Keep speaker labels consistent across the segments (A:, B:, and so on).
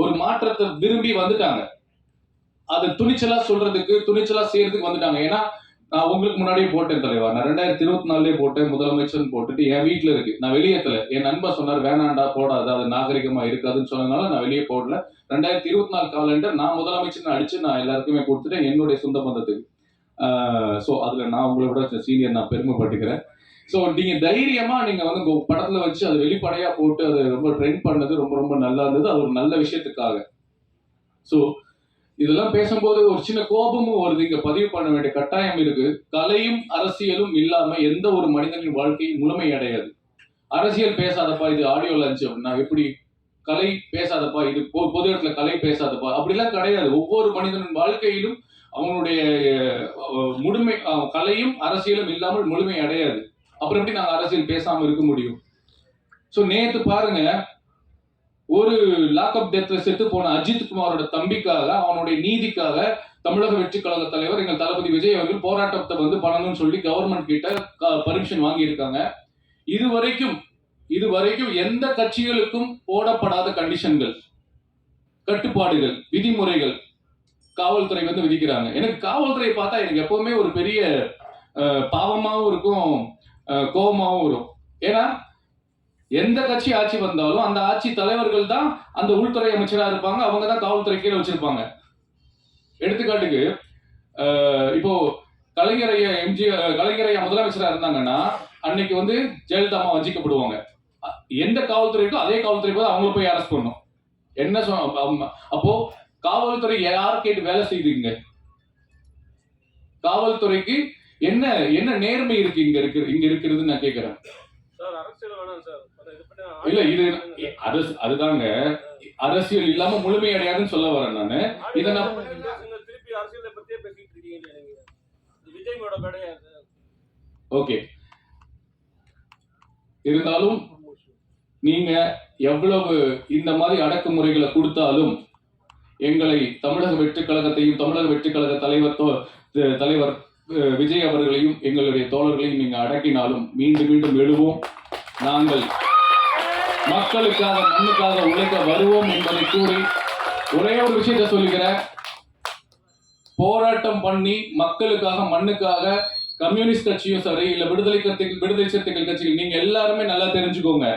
A: ஒரு மாற்றத்தை விரும்பி வந்துட்டாங்க. அது துணிச்சலா சொல்றதுக்கு துணிச்சலா செய்யறதுக்கு வந்துட்டாங்க. ஏன்னா நான் உங்களுக்கு முன்னாடியே போட்டேன் தலைவா. நான் ரெண்டாயிரத்தி இருபத்தி நாலுலயே போட்டேன். முதலமைச்சர்னு போட்டுட்டு என் வீட்டுல இருக்கு. நான் வெளியேத்தல என் நண்பர் சொன்னார் வேணாண்டா போடாது. அது நாகரிகமா இருக்காதுன்னு சொன்னதுனால நான் வெளியே போடல. ரெண்டாயிரத்தி இருபத்தி நாலு காலண்டர் நான் முதலமைச்சர்னு அடிச்சு நான் எல்லாருக்குமே கொடுத்துட்டேன். என்னுடைய சொந்த பந்தத்துக்கு. ஸோ அதுல நான் உங்களை விட சீனியர் நான் பெருமைப்பட்டுக்கிறேன் ஸோ நீங்க தைரியமா நீங்க வந்து உங்க படத்துல வச்சு அதை வெளிப்படையா போட்டு அதை ரொம்ப ட்ரெண்ட் பண்ணது ரொம்ப ரொம்ப நல்லா இருந்தது. அது ஒரு நல்ல விஷயத்துக்காக. ஸோ இதெல்லாம் பேசும்போது ஒரு சின்ன கோபமும் வருது. இங்க பதிவு பண்ண வேண்டிய கட்டாயம் இருக்கு. கலையும் அரசியலும் இல்லாம எந்த ஒரு மனிதனின் வாழ்க்கையும் முழுமை அடையாது. அரசியல் பேசாதப்பா இது ஆடியோ லஞ்ச் அப்படின்னா எப்படி கலை பேசாதப்பா இது பொது இடத்துல கலை பேசாதப்பா அப்படிலாம் கிடையாது. ஒவ்வொரு மனிதனின் வாழ்க்கையிலும் அவனுடைய முழுமை கலையும் அரசியலும் இல்லாமல் முழுமை அடையாது. அப்புறம் எப்படி நாங்கள் அரசியல் பேசாமல் இருக்க முடியும்? ஸோ நேற்று பாருங்க ஒரு லாக்அப் டெத்ல செத்து போன அஜித் குமாரோட தம்பிக்காக அவனுடைய நீதிக்காக தமிழக வெற்றி கழக தலைவர் எங்கள் தளபதி விஜய் அவர்கள் போராட்டத்தை வந்து பண்ணணும்னு சொல்லி கவர்மெண்ட் கிட்ட பர்மிஷன் வாங்கியிருக்காங்க. இது வரைக்கும் இது வரைக்கும் எந்த கட்சிகளுக்கும் போடப்படாத கண்டிஷன்கள் கட்டுப்பாடுகள் விதிமுறைகள் காவல்துறை வந்து விதிக்கிறாங்க. எனக்கு காவல்துறையை பார்த்தா எனக்கு எப்பவுமே ஒரு பெரிய பாவமாகவும் இருக்கும் கோபமாகவும் வரும். ஏன்னா எந்த கட்சி ஆட்சி வந்தாலும் அந்த ஆட்சி தலைவர்கள் தான் அந்த உள்துறை அமைச்சராக இருப்பாங்க அவங்க தான் காவல்துறை கீழே வச்சிருப்பாங்க. எடுத்துக்காட்டுக்கு இப்போ கலைஞர் ஐயா எம்ஜி கலைஞர் ஐயா இருந்தாங்கன்னா அன்னைக்கு வந்து ஜெயலலிதா அம்மா வஞ்சிக்கப்படுவாங்க எந்த காவல்துறைக்கோ அதே காவல்துறை போது அவங்கள போய் அரெஸ்ட் பண்ணும் என்ன சொன்ன அப்போ காவல்துறை யார் கேட்டு வேலை செய்யுதுங்க காவல்துறைக்கு என்ன என்ன நேர்மை இருக்கு இங்க இருக்கு இங்க இருக்கிறதுன்னு நான் கேக்குறேன்.
B: சார் அரசியல் வேணாம் சார். அதை இது பண்ணி
A: இல்ல இது அது அதுதாங்க. அரசியல் இல்லாம முழுமை அடையாதுன்னு சொல்ல வரேன் நானு. இதை நான்
B: திருப்பி அரசியலை பத்தியே பேசிட்டு இருக்கீங்க விஜயோட கிடையாது
A: ஓகே. இருந்தாலும் நீங்க எவ்வளவு இந்த மாதிரி அடக்குமுறைகளை கொடுத்தாலும் எங்களை தமிழக வெற்றி கழகத்தையும் தமிழக வெற்றி கழக தலைவர் தலைவர் விஜய் அவர்களையும் எங்களுடைய தோழர்களையும் நீங்க அடக்கினாலும் மீண்டும் மீண்டும் எழுவோம். நாங்கள் மக்களுக்காக மண்ணுக்காக உழைக்க வருவோம் என்பதை கூறி ஒரே ஒரு விஷயத்தை சொல்லிக்கிறேன். போராட்டம் பண்ணி மக்களுக்காக மண்ணுக்காக கம்யூனிஸ்ட் கட்சியும் சரி இல்ல விடுதலை கட்சிகள் விடுதலை சிறுத்தைகள் கட்சிகள் நீங்க எல்லாருமே நல்லா தெரிஞ்சுக்கோங்க.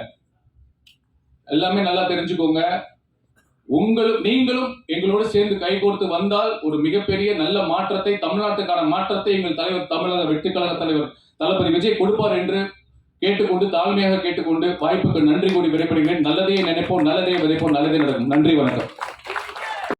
A: எல்லாமே நல்லா தெரிஞ்சுக்கோங்க. உங்களும் நீங்களும் எங்களோடு சேர்ந்து கைகோர்த்து வந்தால் ஒரு மிகப்பெரிய நல்ல மாற்றத்தை தமிழ்நாட்டுக்கான மாற்றத்தை எங்கள் தலைவர் தமிழக வெட்டுக்கழக தலைவர் தளபதி விஜய் கொடுப்பார் என்று கேட்டுக்கொண்டு தாழ்மையாக கேட்டுக்கொண்டு வாய்ப்புக்கு நன்றி கூடி விடைபெறுகிறேன். நல்லதையே நினைப்போம் நல்லதையே விதைப்போம் நல்லதே நடக்கும். நன்றி வணக்கம்.